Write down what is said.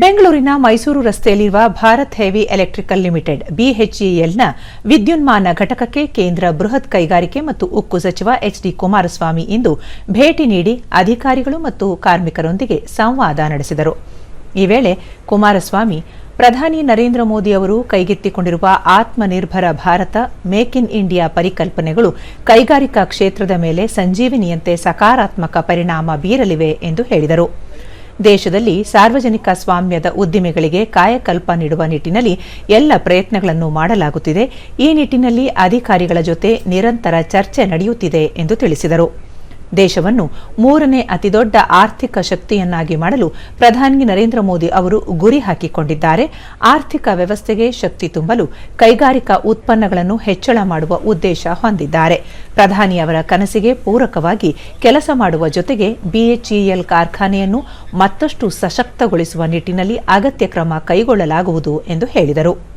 ಬೆಂಗಳೂರಿನ ಮೈಸೂರು ರಸ್ತೆಯಲ್ಲಿರುವ Bharat heavy electrical limited, ಬಿಎಚ್ಇಎಲ್ನ ವಿದ್ಯುನ್ಮಾನ ಘಟಕಕ್ಕೆ ಕೇಂದ್ರ ಬೃಹತ್ ಕೈಗಾರಿಕೆ ಮತ್ತು ಉಕ್ಕು ಸಚಿವ ಎಚ್ಡಿ ಕುಮಾರಸ್ವಾಮಿ ಇಂದು ಭೇಟಿ ನೀಡಿ ಅಧಿಕಾರಿಗಳು ಮತ್ತು ಕಾರ್ಮಿಕರೊಂದಿಗೆ ಸಂವಾದ ನಡೆಸಿದರು. ಈ ವೇಳೆ ಕುಮಾರಸ್ವಾಮಿ, ಪ್ರಧಾನಿ ನರೇಂದ್ರ ಮೋದಿ ಅವರು ಕೈಗೆತ್ತಿಕೊಂಡಿರುವ Atmanirbhar Bharat, make in India ಪರಿಕಲ್ಪನೆಗಳು ಕೈಗಾರಿಕಾ ಕ್ಷೇತ್ರದ ಮೇಲೆ ಸಂಜೀವಿನಿಯಂತೆ ಸಕಾರಾತ್ಮಕ ಪರಿಣಾಮ ಬೀರಲಿವೆ ಎಂದು ಹೇಳಿದರು. ದೇಶದಲ್ಲಿ ಸಾರ್ವಜನಿಕ ಸ್ವಾಮ್ಯದ ಉದ್ದಿಮೆಗಳಿಗೆ ಕಾಯಕಲ್ಪ ನೀಡುವ ನಿಟ್ಟಿನಲ್ಲಿ ಎಲ್ಲ ಪ್ರಯತ್ನಗಳನ್ನು ಮಾಡಲಾಗುತ್ತಿದೆ. ಈ ನಿಟ್ಟಿನಲ್ಲಿ ಅಧಿಕಾರಿಗಳ ಜೊತೆ ನಿರಂತರ ಚರ್ಚೆ ನಡೆಯುತ್ತಿದೆ ಎಂದು ತಿಳಿಸಿದರು. ದೇಶವನ್ನು ಮೂರನೇ ಅತಿದೊಡ್ಡ ಆರ್ಥಿಕ ಶಕ್ತಿಯನ್ನಾಗಿ ಮಾಡಲು ಪ್ರಧಾನಿ ನರೇಂದ್ರ ಮೋದಿ ಅವರು ಗುರಿ ಹಾಕಿಕೊಂಡಿದ್ದಾರೆ. ಆರ್ಥಿಕ ವ್ಯವಸ್ಥೆಗೆ ಶಕ್ತಿ ತುಂಬಲು ಕೈಗಾರಿಕಾ ಉತ್ಪನ್ನಗಳನ್ನು ಹೆಚ್ಚಳ ಮಾಡುವ ಉದ್ದೇಶ ಹೊಂದಿದ್ದಾರೆ. ಪ್ರಧಾನಿಯವರ ಕನಸಿಗೆ ಪೂರಕವಾಗಿ ಕೆಲಸ ಮಾಡುವ ಜೊತೆಗೆ ಬಿಎಚ್ಇಎಲ್ ಕಾರ್ಖಾನೆಯನ್ನು ಮತ್ತಷ್ಟು ಸಶಕ್ತಗೊಳಿಸುವ ನಿಟ್ಟಿನಲ್ಲಿ ಅಗತ್ಯ ಕ್ರಮ ಕೈಗೊಳ್ಳಲಾಗುವುದು ಎಂದು ಹೇಳಿದರು.